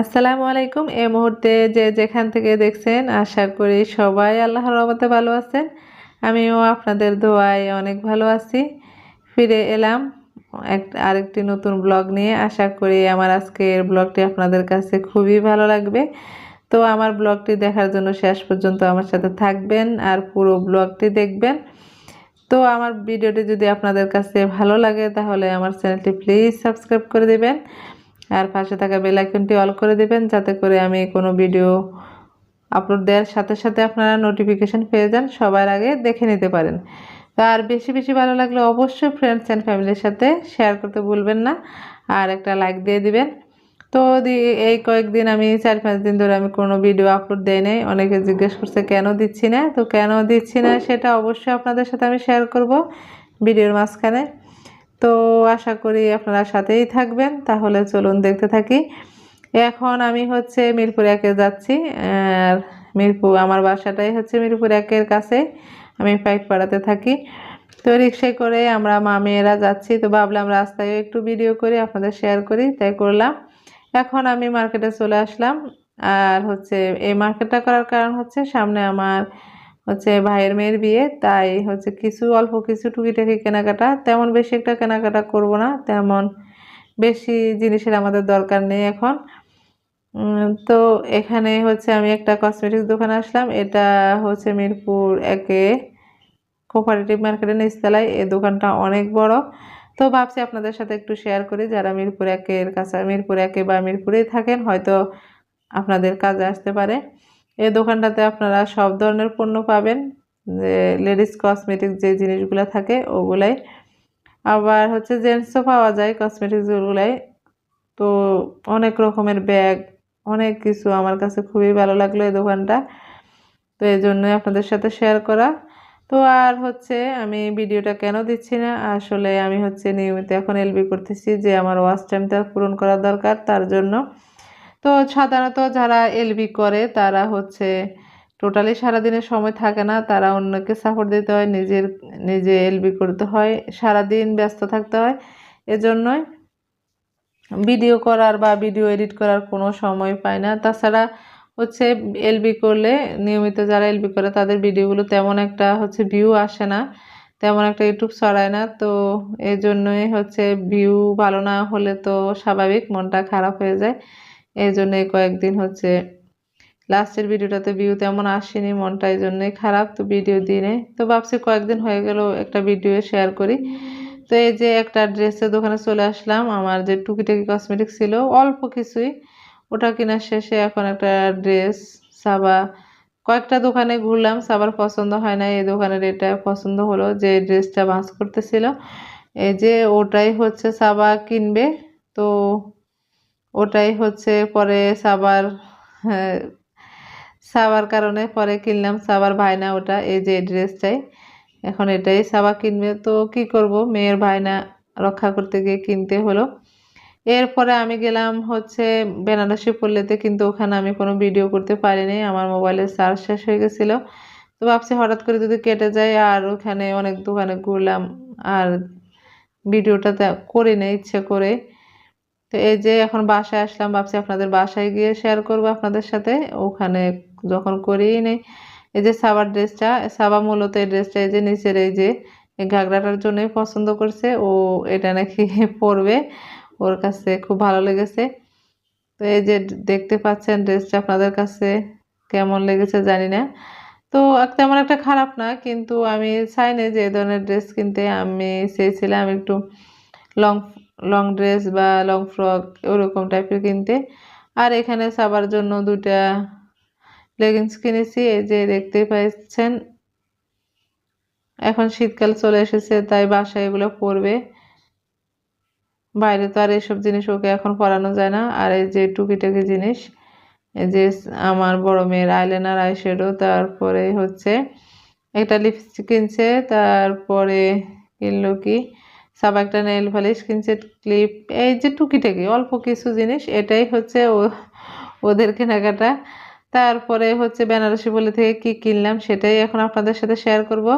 আসসালামু আলাইকুম। এই মুহূর্তে যে যেখান থেকে দেখছেন, আশা করি সবাই আল্লাহর রহমতে ভালো আছেন। আমিও আপনাদের দোয়ায় অনেক ভালো আছি। ফিরে এলাম এক, আরেকটি নতুন ব্লগ নিয়ে। আশা করি আমার আজকের ব্লগটি আপনাদের কাছে খুবই ভালো লাগবে। তো আমার ব্লগটি দেখার জন্য শেষ পর্যন্ত আমার সাথে থাকবেন আর পুরো ব্লগটি দেখবেন। তো আমার ভিডিওটি যদি আপনাদের কাছে ভালো লাগে, তাহলে আমার চ্যানেলটি প্লিজ সাবস্ক্রাইব করে দেবেন। আর পাশে থাকা বেল আইকনটি অল করে দেবেন, যাতে করে আমি কোনো ভিডিও আপলোড দেওয়ার সাথে সাথে আপনারা নোটিফিকেশান পেয়ে যান, সবার আগে দেখে নিতে পারেন। আর বেশি বেশি ভালো লাগলে অবশ্যই ফ্রেন্ডস অ্যান্ড ফ্যামিলির সাথে শেয়ার করতে ভুলবেন না, আর একটা লাইক দিয়ে দিবেন। তো এই কয়েকদিন আমি চার পাঁচ দিন ধরে আমি কোনো ভিডিও আপলোড দেই নাই, অনেকে জিজ্ঞেস করছে কেন দিচ্ছি না? তো কেন দিচ্ছি না সেটা অবশ্যই আপনাদের সাথে আমি শেয়ার করব ভিডিওর মাঝখানে। তো আশা করি আপনারা সাথেই থাকবেন। তাহলে চলুন দেখতে থাকি। এখন আমি হচ্ছে মিরপুর একে যাচ্ছি। আর মিরপুর আমার বাসাটাই হচ্ছে মিরপুর একের কাছে। আমি পাইক পাড়াতে থাকি। তো রিক্সায় করে আমরা মা মেয়েরা যাচ্ছি। তো ভাবলাম রাস্তায় একটু ভিডিও করি, আপনাদের শেয়ার করি, তাই করলাম। এখন আমি মার্কেটে চলে আসলাম। আর হচ্ছে এই মার্কেটটা করার কারণ হচ্ছে সামনে আমার হচ্ছে ভাইয়ের মেয়ের বিয়ে, তাই হচ্ছে কিছু অল্প কিছু টুকিটাকি কেনাকাটা, তেমন বেশি একটা কেনাকাটা করব না, তেমন বেশি জিনিসের আমাদের দরকার নেই এখন। তো এখানে হচ্ছে আমি একটা কসমেটিক্স দোকানে আসলাম, এটা হচ্ছে মিরপুর একে কোপারেটিভ মার্কেটের নিচতলায় এই দোকানটা অনেক বড়। তো ভাবছি আপনাদের সাথে একটু শেয়ার করি, যারা মিরপুর একের কাছে, মিরপুর একে বা মিরপুরেই থাকেন, হয়তো আপনাদের কাজে আসতে পারে। এই দোকানটাতে আপনারা সব ধরনের পণ্য পাবেন, যে লেডিস কসমেটিক্স যে জিনিসগুলো থাকে ওগুলাই। আবার হচ্ছে জেন্টসও পাওয়া যায় কসমেটিক্সগুলাই তো অনেক রকমের ব্যাগ অনেক কিছু আমার কাছে খুবই ভালো লাগল এই দোকানটা। তো এই জন্যই আপনাদের সাথে শেয়ার করা। তো আর হচ্ছে আমি ভিডিওটা কেন দিচ্ছি না, আসলে আমি হচ্ছে নিয়মিত এখন এলবি করতেছি যে আমার ওয়াচ টাইমটা পূরণ করা দরকার, তার জন্য তো সাধারণত যারা এলবি করে, তারা হচ্ছে টোটালি সারাদিনের সময় থাকে না। তারা অন্যকে সাপোর্ট দিতে হয়, নিজের, নিজে এলবি করতে হয়, সারাদিন ব্যস্ত থাকতে হয়। এজন্যই ভিডিও করার বা ভিডিও এডিট করার কোনো সময় পায় না। তাছাড়া হচ্ছে এলবি করলে, নিয়মিত যারা এলবি করে, তাদের ভিডিওগুলো তেমন একটা হচ্ছে ভিউ আসে না, তেমন একটা ইউটিউব ছড়ায় না। তো এই জন্যই হচ্ছে ভিউ ভালো না হলে তো স্বাভাবিক, মনটা খারাপ হয়ে যায়। এই জন্যে কয়েকদিন হচ্ছে লাস্টের ভিডিওটাতে ভিউ তেমন আসেনি, মনটা এই জন্যই খারাপ। তো ভিডিও দিনে, তো ভাবছি কয়েকদিন হয়ে গেল একটা ভিডিও শেয়ার করি। তো এই যে একটা ড্রেসের দোকানে চলে আসলাম, আমার যে টুকিটাকি কসমেটিক ছিল, অল্প কিছুই। ওটা কেনার শেষে এখন একটা ড্রেস সাবা, কয়েকটা দোকানে ঘুরলাম, সাবার পছন্দ হয় না এই দোকানের এটা পছন্দ হলো যে ড্রেসটা বাঁচ করতেছিল। এই যে ওটাই হচ্ছে সাবা কিনবে, তো ওটাই হচ্ছে পরে সাবার হ্যাঁ, সাবার কারণে পরে কিনলাম সাবার ভাইনা ওটা এই যে ড্রেসটাই। এখন এটাই সাবা কিনবে তো কি করব? মেয়ের ভাইনা রক্ষা করতে গিয়ে কিনতে হলো। এরপরে আমি গেলাম হচ্ছে বেনারসি পল্লীতে কিন্তু ওখানে আমি কোনো ভিডিও করতে পারিনি আমার মোবাইলের চার্জ শেষ হয়ে গেছিল। তো ভাবছি হঠাৎ করে যদি কেটে যায় আর ওখানে অনেক দোকানে ঘুরলাম আর ভিডিওটা করি না ইচ্ছে করে। তো এই যে এখন বাসায় আসলাম, ভাবছি আপনাদের বাসায় গিয়ে শেয়ার করব আপনাদের সাথে। ওখানে যখন করিই নেই, এই যে সাবার ড্রেসটা সাবা মূলত এই ড্রেসটা এই যে নিচের এই যে ঘাগরাটার জন্যই পছন্দ করছে। ও এটা নাকি পরবে, ওর কাছে খুব ভালো লেগেছে। তো এই যে দেখতে পাচ্ছেন ড্রেসটা আপনাদের কাছে কেমন লেগেছে জানি না। তো তেমন একটা খারাপ না, কিন্তু আমি চাই না যে এই ধরনের ড্রেস কিনতে। আমি চেয়েছিলাম একটু লং লং ড্রেস বা লং ফ্রক ওরকম টাইপের কিনতে। আর এখানে সাবার জন্য দুটা লেগিংস কিনেছি, এই যে দেখতে পাচ্ছেন। এখন শীতকাল চলে এসেছে, তাই বাসায় এগুলো পরবে। বাইরে তো আর এইসব জিনিস ওকে এখন পরানো যায় না। আর এই যে টুকিটাকি জিনিস, এই যে আমার বড় মেয়ের আইলাইনার আইশ্যাডো তারপরে হচ্ছে একটা লিপস্টিক কিনছে, তারপরে কিনলো কি? সব একটা নেল পালিশ কিনছে ক্লিপ এই যে টুকিটাকি, অল্প কিছু জিনিস, এটাই হচ্ছে ওদের কেনাকাটা। তারপরে হচ্ছে বেনারসি বলে থেকে কি কিনলাম, সেটাই এখন আপনাদের সাথে শেয়ার করব।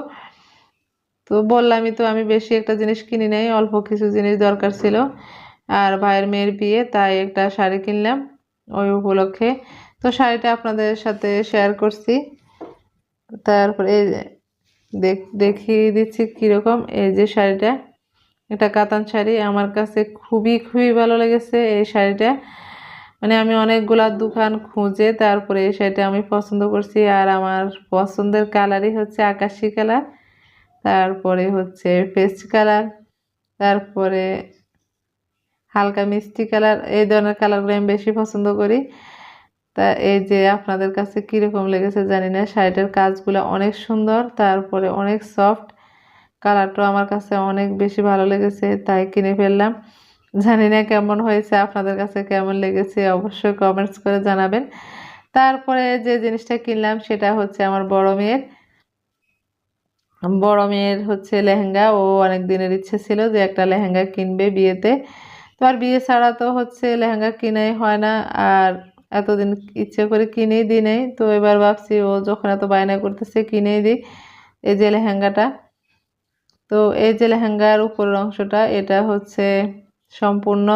তো বললামই তো, আমি বেশি একটা জিনিস কিনি নাই, অল্প কিছু জিনিস দরকার ছিল। আর ভাইয়ের মেয়ের বিয়ে, তাই একটা শাড়ি কিনলাম ওই উপলক্ষে। তো শাড়িটা আপনাদের সাথে শেয়ার করছি। তারপরে এই দেখিয়ে দিচ্ছি কীরকম, এই যে শাড়িটা। এটা কাতান শাড়ি। আমার কাছে খুবই খুবই ভালো লেগেছে এই শাড়িটা। মানে আমি অনেকগুলা দোকান খুঁজে তারপরে এই শাড়িটা আমি পছন্দ করছি। আর আমার পছন্দের কালারই হচ্ছে আকাশি কালার। তারপরে হচ্ছে পেস্ট কালার। তারপরে হালকা মিষ্টি কালার। এই ধরনের কালারগুলো আমি বেশি পছন্দ করি। তা এই যে আপনাদের কাছে কীরকম লেগেছে জানি না। শাড়িটার কাজগুলো অনেক সুন্দর, তারপরে অনেক সফট। কালারটাও আমার কাছে অনেক বেশি ভালো লেগেছে, তাই কিনে ফেললাম। জানি না কেমন হয়েছে, আপনাদের কাছে কেমন লেগেছে অবশ্যই কমেন্টস করে জানাবেন। তারপরে যে জিনিসটা কিনলাম সেটা হচ্ছে আমার বড় মেয়ের। বড় মেয়ের হচ্ছে লেহেঙ্গা, ও অনেক দিনের ইচ্ছে ছিল যে একটা লেহেঙ্গা কিনবে বিয়েতে। তো আর বিয়ে ছাড়া তো হচ্ছে লেহেঙ্গা কিনাই হয় না, আর এতদিন ইচ্ছে করে কিনেই দিই নেই। তো এবার ভাবছি ও যখন এত বায়না করতেছে কিনেই দিই, এই যে লেহেঙ্গাটা। তো এই যে লেহেঙ্গার উপরের অংশটা, এটা হচ্ছে সম্পূর্ণ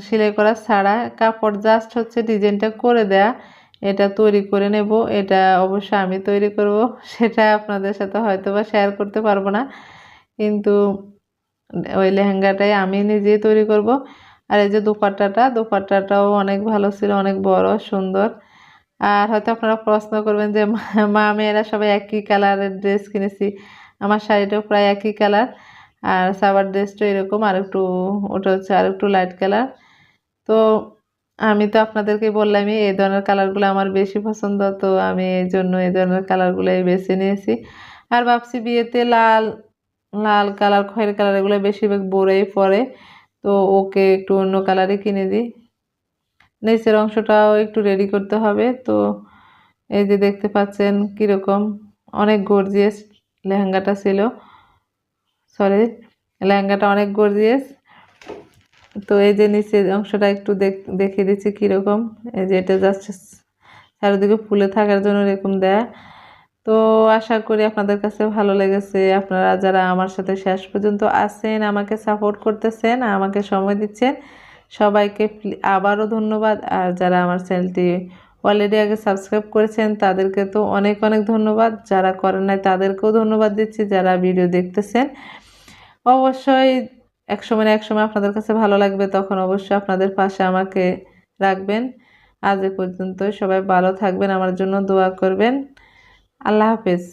সেলাই করা ছাড়া। কাপড় জাস্ট হচ্ছে ডিজাইনটা করে দেয়া। এটা তৈরি করে নেব। এটা অবশ্য আমি তৈরি করব, সেটা আপনাদের সাথে হয়তো বা শেয়ার করতে পারব না। কিন্তু ওই লেহেঙ্গাটাই আমি নিজেই তৈরি করব। আর এই যে দোপাট্টাটা, দোপাট্টাটাও অনেক ভালো ছিল, অনেক বড়, সুন্দর। আর হয়তো আপনারা প্রশ্ন করবেন যে, মা- মেয়েরা সবাই একই কালারের ড্রেস কিনেছি। আমার শাড়িটাও প্রায় একই কালার আর সাবার ড্রেসটা এরকম, আর একটু ওটা হচ্ছে আর একটু লাইট কালার তো আমি তো আপনাদেরকে বললামই, এই ধরনের কালারগুলো আমার বেশি পছন্দ, তো আমি এই জন্য এই ধরনের কালারগুলোই বেছে নিয়েছি। আর ভাবছি বিয়েতে লাল লাল কালার খয়েরি কালার এগুলো বেশিরভাগ বোরেই পরে, তো ওকে একটু অন্য কালারই কিনে দিই। নিচের অংশটাও একটু রেডি করতে হবে। তো এই যে দেখতে পাচ্ছেন কীরকম, অনেক গর্জিয়াস লেহেঙ্গাটা ছিল। সরি লেহেঙ্গাটা অনেক গর্জিয়াস তো এই যে নিচের অংশটা একটু দেখ- দেখিয়ে দিচ্ছি কীরকম। এই যে এটা জাস্ট চারিদিকে ফুলে থাকার জন্য এরকম দেয়া। তো আশা করি আপনাদের কাছে ভালো লেগেছে। আপনারা যারা আমার সাথে শেষ পর্যন্ত আছেন, আমাকে সাপোর্ট করতেছেন, আমাকে সময় দিচ্ছেন সবাইকে আবারও ধন্যবাদ। আর যারা আমার চ্যানেলটি অলরেডি আগে সাবস্ক্রাইব করেছেন, তাদেরকে তো অনেক অনেক ধন্যবাদ। যারা করেন নাই, তাদেরকেও ধন্যবাদ দিচ্ছি, যারা ভিডিও দেখতেছেন। অবশ্যই এক সময় এক সময় আপনাদের কাছে ভালো লাগবে, তখন অবশ্যই আপনাদের পাশে আমাকে রাখবেন। আজ এ পর্যন্ত সবাই ভালো থাকবেন, আমার জন্য দোয়া করবেন। আল্লাহ হাফেজ।